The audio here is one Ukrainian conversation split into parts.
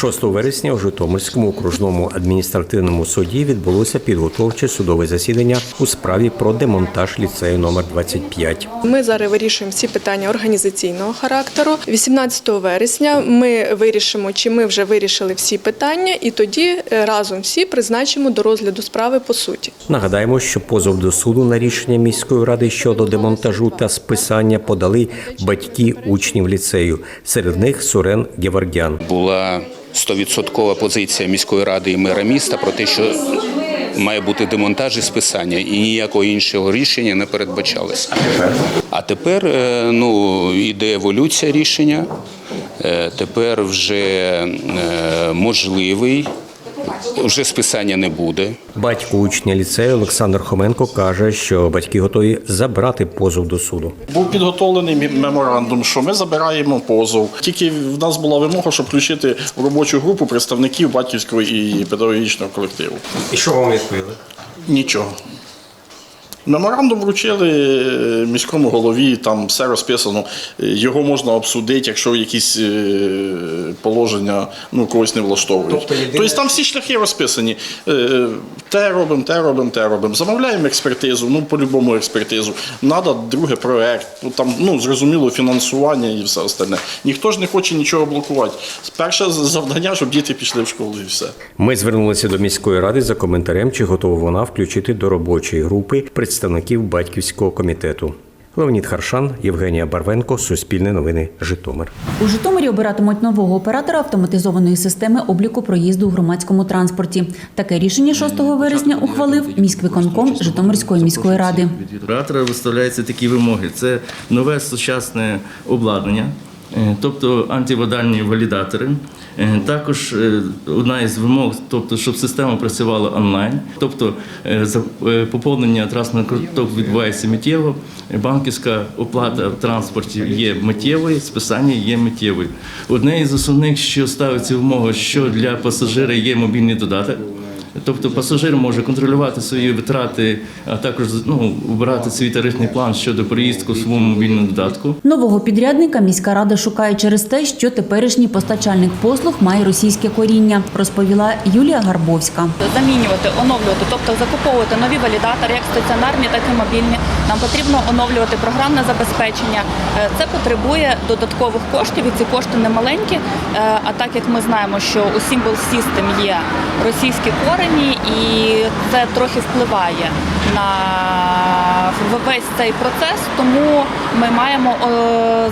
6 вересня у Житомирському окружному адміністративному суді відбулося підготовче судове засідання у справі про демонтаж ліцею номер 25. Ми зараз вирішуємо всі питання організаційного характеру. 18 вересня ми вирішимо, чи ми вже вирішили всі питання, і тоді е, разом всі призначимо до розгляду справи по суті. Нагадаємо, що позов до суду на рішення міської ради щодо демонтажу та списання подали батьки учнів ліцею. Серед них Сурен Гевардян. була стовідсоткова позиція міської ради і мера міста про те, що має бути демонтаж і списання, і ніякого іншого рішення не передбачалося. А тепер е, ну, іде еволюція рішення. Е, Тепер вже е, можливий, вже списання не буде. Батько учня ліцею Олександр Хоменко каже, що батьки готові забрати позов до суду. Був підготовлений меморандум, що ми забираємо позов. Тільки в нас була вимога, щоб включити в робочу групу представників батьківського і педагогічного колективу. І що вам відповіли? Нічого. Меморандум вручили е, міському голові, там все розписано. Е, Його можна обсудити, якщо якісь е, положення ну, когось не влаштовують. Тобто Тобто, там всі шляхи розписані. Те робимо, те робимо, те робимо. Замовляємо експертизу, ну по-любому експертизу. Надо другий проект, там ну, зрозуміло фінансування і все остальне. Ніхто ж не хоче нічого блокувати. Перше завдання, щоб діти пішли в школу і все. Ми звернулися до міської ради за коментарем, чи готова вона включити до робочої групи представників батьківського комітету. Леонід Харшан, Євгенія Барвенко, Суспільне новини, Житомир. У Житомирі обиратимуть нового оператора автоматизованої системи обліку проїзду у громадському транспорті. Таке рішення 6 вересня ухвалив міськвиконком Житомирської міської ради. Оператора виставляються такі вимоги: це нове сучасне обладнання, тобто антиводальні валідатори. Е, Також е, одна із вимог, тобто, щоб система працювала онлайн, тобто е, е, поповнення транспортних карток відбувається миттєво, е, банківська оплата в транспорті є миттєвою, списання є миттєвою. Одне із основних, що ставиться вимога, що для пасажира є мобільний додаток. Тобто пасажир може контролювати свої витрати, а також ну, обирати свій тарифний план щодо проїздку в своєму мобільному додатку. Нового підрядника міська рада шукає через те, що теперішній постачальник послуг має російське коріння, розповіла Юлія Гарбовська. замінювати, оновлювати, тобто закуповувати нові валідатори, як стаціонарні, так і мобільні. Нам потрібно оновлювати програмне забезпечення. Е, Це потребує додаткових коштів, і ці кошти не маленькі. Е, А так як ми знаємо, що у Symbol System є російські корені, і це трохи впливає на весь цей процес, тому ми маємо е,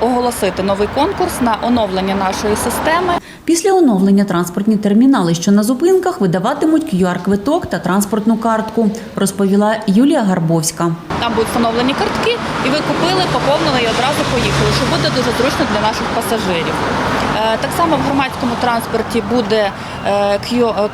оголосити новий конкурс на оновлення нашої системи. Після оновлення транспортні термінали, що на зупинках видаватимуть QR-квиток та транспортну картку, розповіла Юлія Гарбовська. Там будуть встановлені картки, і ви купили, поповнили і одразу поїхали, що буде дуже зручно для наших пасажирів. Е, Так само в громадському транспорті буде е, Q- е,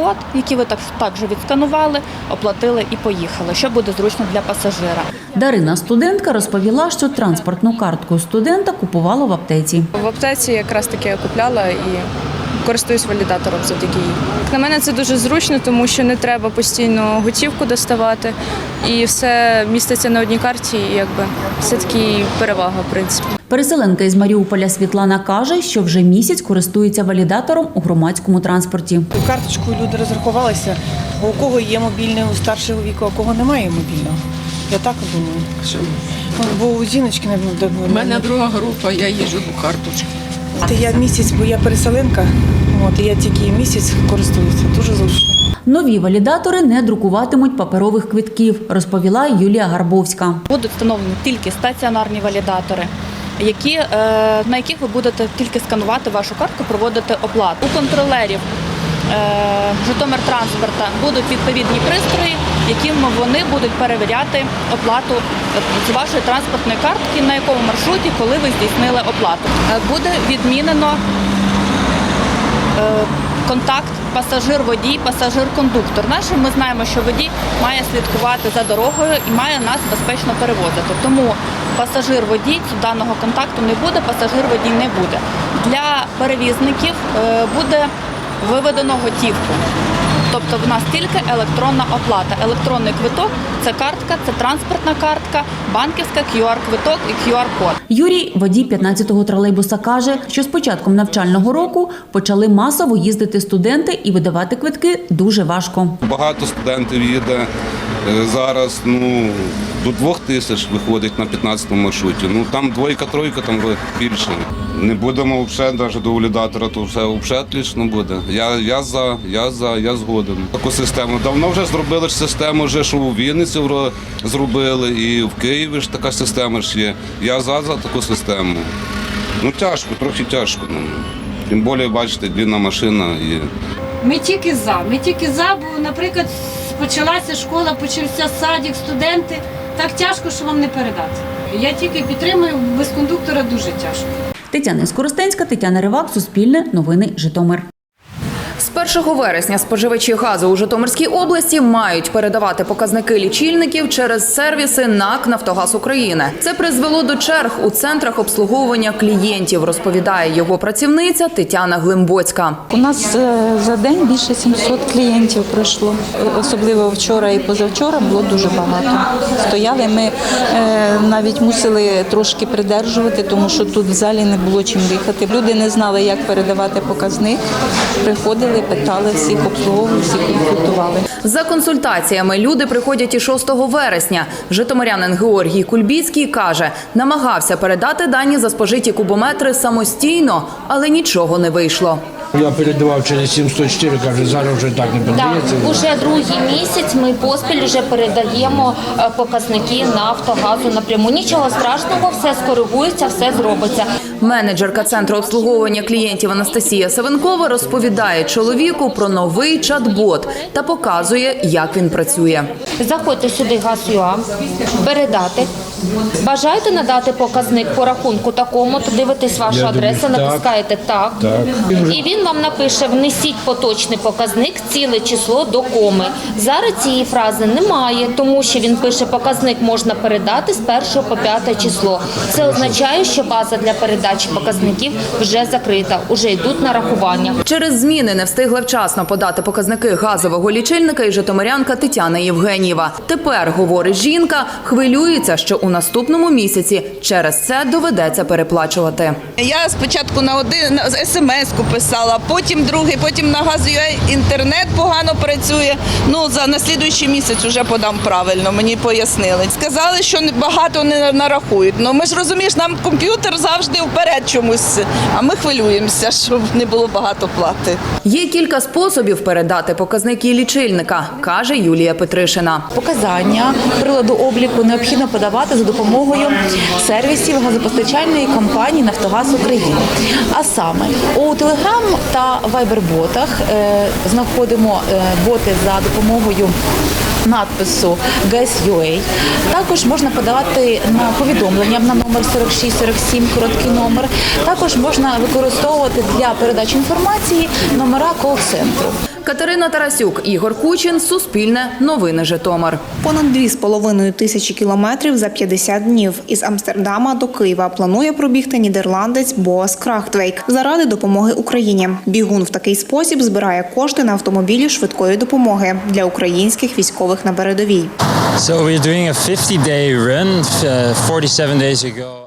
QR-код, який ви так- також відсканували, оплатили і поїхали, що буде зручно для пасажира. Дарина студентка розповіла, що транспортну картку студента купувала в аптеці. В аптеці якраз таки я купляла і користуюсь валідатором завдяки їй. На мене це дуже зручно, тому що не треба постійно готівку доставати, і все міститься на одній карті, і якби все таки перевага, в принципі. Переселенка із Маріуполя Світлана каже, що вже місяць користується валідатором у громадському транспорті. Карточкою люди розрахувалися, бо у кого є мобільний у старшого віку, а у кого немає мобільного. Я так думаю. Бо у жіночки не У мене друга група, я їжджу по карточку. Я місяць, бо я переселенка, от, і я тільки місяць користуюся. Дуже зручно. Нові валідатори не друкуватимуть паперових квитків, розповіла Юлія Гарбовська. Будуть встановлені тільки стаціонарні валідатори. Які, е, на яких ви будете тільки сканувати вашу картку, проводити оплату. У контролерів е, Житомиртранспорта будуть відповідні пристрої, яким вони будуть перевіряти оплату е, з вашої транспортної картки, на якому маршруті, коли ви здійснили оплату. Е, Буде відмінено контакт пасажир-водій, пасажир-кондуктор. Наше ми знаємо, що водій має слідкувати за дорогою і має нас безпечно перевозити. Тому пасажир-водій даного контакту не буде, пасажир-водій не буде. Для перевізників буде виведено готівку. Тобто в нас тільки електронна оплата. Електронний квиток це картка, це транспортна картка, банківська QR-квиток і QR-код. Юрій, водій 15-го тролейбуса, каже, що з початком навчального року почали масово їздити студенти і видавати квитки дуже важко. Багато студентів їде зараз. Ну до двох тисяч виходить на 15 маршруті. Ну там двойка-тройка, там більше. Не будемо взагалі навіть до валідатора, то все взагалі буде. Я, я за, я за, я згоден. Таку систему. Давно вже зробили ж систему, вже що у Вінниці зробили, і в Києві ж така система ж є. Я за, за таку систему. Ну тяжко, трохи тяжко. Ну. Тим більше, бачите, длінна машина і. Ми тільки за. Ми тільки за, бо, наприклад, почалася школа, почався садик, студенти. Так тяжко, що вам не передати. Я тільки підтримую, без кондуктора дуже тяжко. Тетяна Скоростенська, Тетяна Ривак, Суспільне, Новини Житомир. З 1 вересня споживачі газу у Житомирській області мають передавати показники лічильників через сервіси НАК Нафтогаз України. Це призвело до черг у центрах обслуговування клієнтів, розповідає його працівниця Тетяна Глимбоцька. У нас е, за день більше 700 клієнтів пройшло. Особливо вчора і позавчора було дуже багато. Стояли ми е, навіть мусили трошки придержувати, тому що тут в залі не було чим дихати. Люди не знали, як передавати показник. Приходили, питали всіх, обслуговували, всіх консультували. За консультаціями люди приходять і 6 вересня. Житомирянин Георгій Кульбіцький каже, намагався передати дані за спожиті кубометри самостійно, але нічого не вийшло. Я передавав через 704, каже, зараз вже так не передається. Так, уже другий місяць ми поспіль вже передаємо е, показники Нафтогазу напряму. Нічого страшного, все скоригується, все зробиться. Менеджерка центру обслуговування клієнтів Анастасія Савенкова розповідає чоловіку про новий чат-бот та показує, як він працює. Заходьте сюди газ.ua, передати. Бажаєте надати показник по рахунку такому, то дивитесь вашу Я адресу, дивлюсь, так. натискаєте так. Так. І він вам напише: внесіть поточний показник, ціле число до коми. Зараз цієї фрази немає, тому що він пише показник можна передати з 1 по 5 число. Це означає, що база для передачі показників вже закрита, уже йдуть нарахування. Через зміни не встигла вчасно подати показники газового лічильника і житомирянка Тетяна Євгенієва. Тепер, говорить жінка, хвилюється, що у наступному місяці через це доведеться переплачувати. Я спочатку на один смс-ку писала, потім другий, потім на газу інтернет погано працює. Ну за наслідуючий місяць вже подам правильно. Мені пояснили. Сказали, що багато не нарахують. Ну ми ж розумієш, нам комп'ютер завжди вперед чомусь. А ми хвилюємося, щоб не було багато плати. Є кілька способів передати показники лічильника, каже Юлія Петришина. Показання приладу обліку необхідно подавати за допомогою сервісів газопостачальної компанії Нафтогаз України. А саме у Телеграм та Вайбер-ботах е, знаходимо е, боти за допомогою. Надпису GES.UA. Також можна подавати на повідомлення на номер 4647, короткий номер. Також можна використовувати для передачі інформації номера кол-центру. Катерина Тарасюк, Ігор Кучин, Суспільне, Новини Житомир. Понад 2,5 тисячі кілометрів за 50 днів. Із Амстердама до Києва планує пробігти нідерландець Боас Крахтвейк заради допомоги Україні. Бігун в такий спосіб збирає кошти на автомобілі швидкої допомоги для українських військових на передовій. So we're doing a 50-day run. Uh, 47 days ago.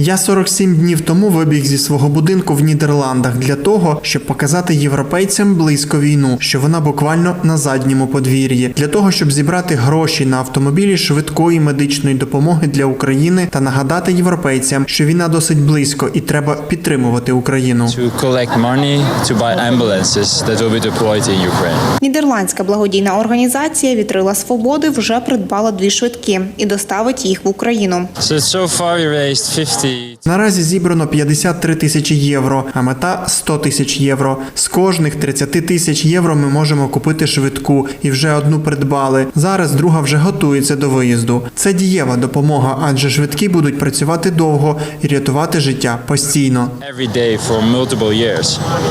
Я 47 днів тому вибіг зі свого будинку в Нідерландах для того, щоб показати європейцям близько війну, що вона буквально на задньому подвір'ї, для того, щоб зібрати гроші на автомобілі швидкої медичної допомоги для України та нагадати європейцям, що війна досить близько і треба підтримувати Україну. To collect money to buy ambulances that will be deployed in Ukraine. Нідерландська благодійна організація Вітрила Свободи вже придбала дві швидкі і доставить їх в Україну. So so far we raised 50. Наразі зібрано 53 тисячі євро, а мета 100 тисяч євро. З кожних 30 тисяч євро ми можемо купити швидку і вже одну придбали. Зараз друга вже готується до виїзду. Це дієва допомога, адже швидкі будуть працювати довго і рятувати життя постійно.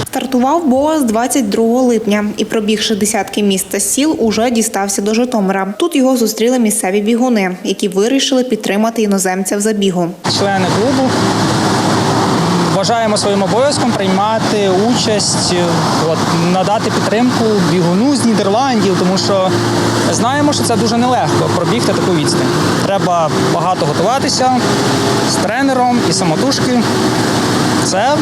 Стартував Боас 22 липня і, пробігши десятки міст та сіл, уже дістався до Житомира. Тут його зустріли місцеві бігуни, які вирішили підтримати іноземця в забігу. Члени клубу вважаємо своїм обов'язком приймати участь, е, от, надати підтримку бігуну з Нідерландів, тому що знаємо, що це дуже нелегко пробігти таку відстань. Треба багато готуватися з тренером і самотужки. Це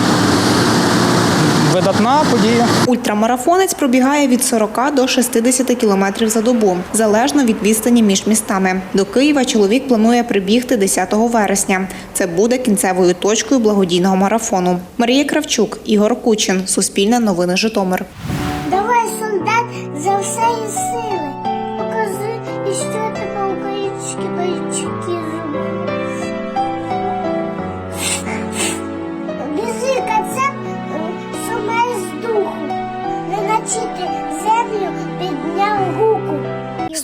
видатна подія. Ультрамарафонець пробігає від 40 до 60 кілометрів за добу, залежно від відстані між містами. До Києва чоловік планує прибігти 10 вересня. Це буде кінцевою точкою благодійного марафону. Марія Кравчук, Ігор Кучин, Суспільне новини Житомир. Давай, солдат, за всієї сили.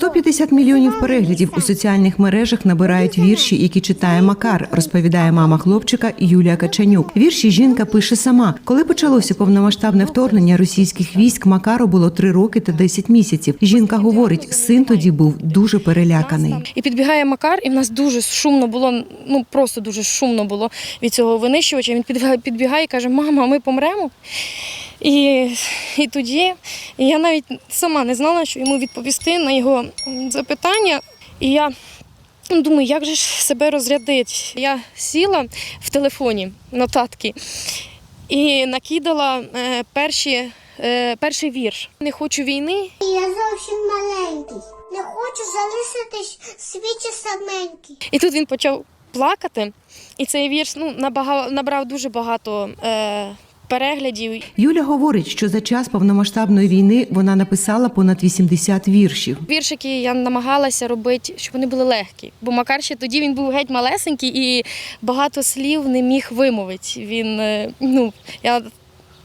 150 мільйонів переглядів у соціальних мережах набирають вірші, які читає Макар, розповідає мама хлопчика Юлія Качанюк. Вірші жінка пише сама. Коли почалося повномасштабне вторгнення російських військ, Макару було 3 роки та 10 місяців. Жінка говорить, син тоді був дуже переляканий. І підбігає Макар, і в нас дуже шумно було, ну просто дуже шумно було від цього винищувача. Він підбігає, і каже: Мама, ми помремо. І, і тоді я навіть сама не знала, що йому відповісти на його запитання. І я ну, думаю, як же ж себе розрядити. Я сіла в телефоні нотатки і накидала е, перші, е, перший вірш. Не хочу війни, Я зовсім маленький. Не хочу залишитись в світі саменький. І тут він почав плакати, і цей вірш ну, набага- набрав дуже багато е, переглядів. Юля говорить, що за час повномасштабної війни вона написала понад 80 віршів. Віршики я намагалася робити, щоб вони були легкі. Бо Макар ще тоді він був геть малесенький і багато слів не міг вимовити. Він, е, ну, я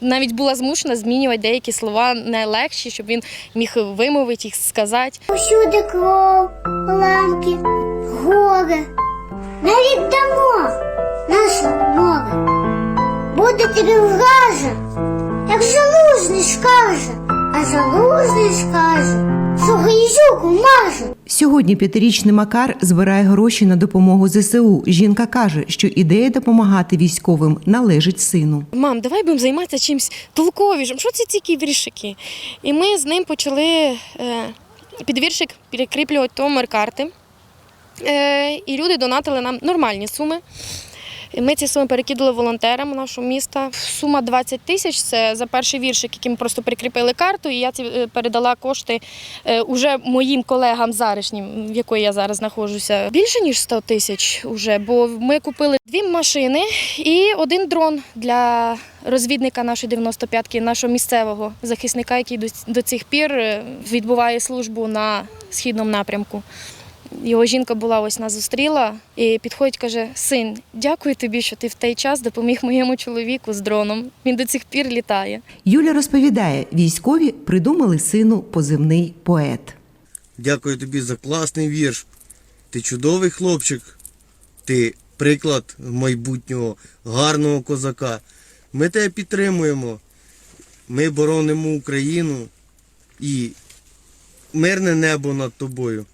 навіть була змушена змінювати деякі слова найлегші, щоб він міг вимовити їх, сказати. Усюди кров, ламки, горе. Навіть дамо нашого море. Буде тобі враже, як залужний скаже, а залужний скаже. Сьогодні п'ятирічний Макар збирає гроші на допомогу ЗСУ. Жінка каже, що ідея допомагати військовим належить сину. Мам, давай будемо займатися чимось толковішим. Що це ці віршики? І ми з ним почали е, під віршик перекріплювати номер карти. Е, і люди донатили нам нормальні суми. Ми ці суми перекидали волонтерам нашого міста. Сума 20 тисяч це за перший віршик, яким просто прикріпили карту, і я ці е, передала кошти е, уже моїм колегам заришнім, в якої я зараз знаходжуся. Більше ніж 100 тисяч уже, бо ми купили дві машини і один дрон для розвідника нашої 95-ки, нашого місцевого захисника, який до, до цих пір е, відбуває службу на східному напрямку. Його жінка була ось нас зустріла і підходить, каже: Син, дякую тобі, що ти в той час допоміг моєму чоловіку з дроном. Він до цих пір літає. Юля розповідає, військові придумали сину позивний поет. Дякую тобі за класний вірш. Ти чудовий хлопчик. Ти приклад майбутнього гарного козака. Ми тебе підтримуємо. Ми боронимо Україну і мирне небо над тобою.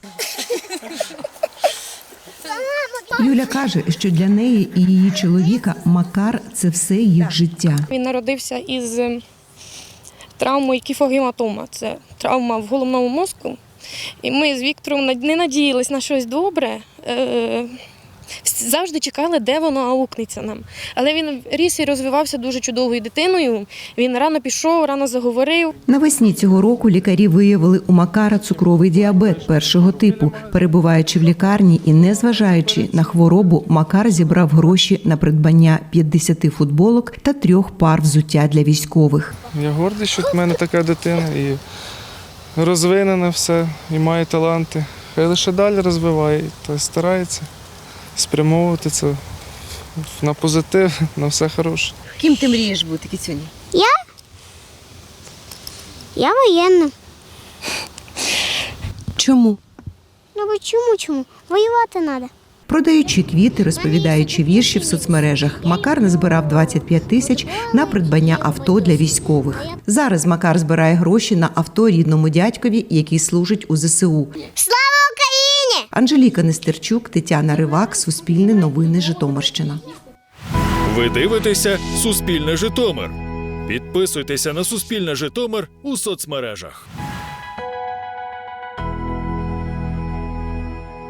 Юля каже, що для неї і її чоловіка Макар це все їх життя. Він народився із е, травмою кіфогематома. Це травма в головному мозку. І ми з Віктором не надіялись на щось добре. Завжди чекали, де воно аукнеться нам. Але він ріс і розвивався дуже чудовою дитиною. Він рано пішов, рано заговорив. Навесні цього року лікарі виявили у Макара цукровий діабет першого типу. Перебуваючи в лікарні і не зважаючи на хворобу, Макар зібрав гроші на придбання 50 футболок та трьох пар взуття для військових. Я гордий, що в мене така дитина і розвинена все, і має таланти. Хай лише далі розвиває та старається спрямовувати це на позитив, на все хороше. Ким ти мрієш бути Кіцюні? Я? Я воєнна. Чому? Ну бо чому чому? Воювати треба. Продаючи квіти, розповідаючи вірші в соцмережах, Макар назбирав 25 тисяч на придбання авто для військових. Зараз Макар збирає гроші на авто рідному дядькові, який служить у ЗСУ. Анжеліка Нестерчук, Тетяна Ривак, Суспільне новини, Житомирщина. Ви дивитеся Суспільне Житомир. Підписуйтеся на Суспільне Житомир у соцмережах.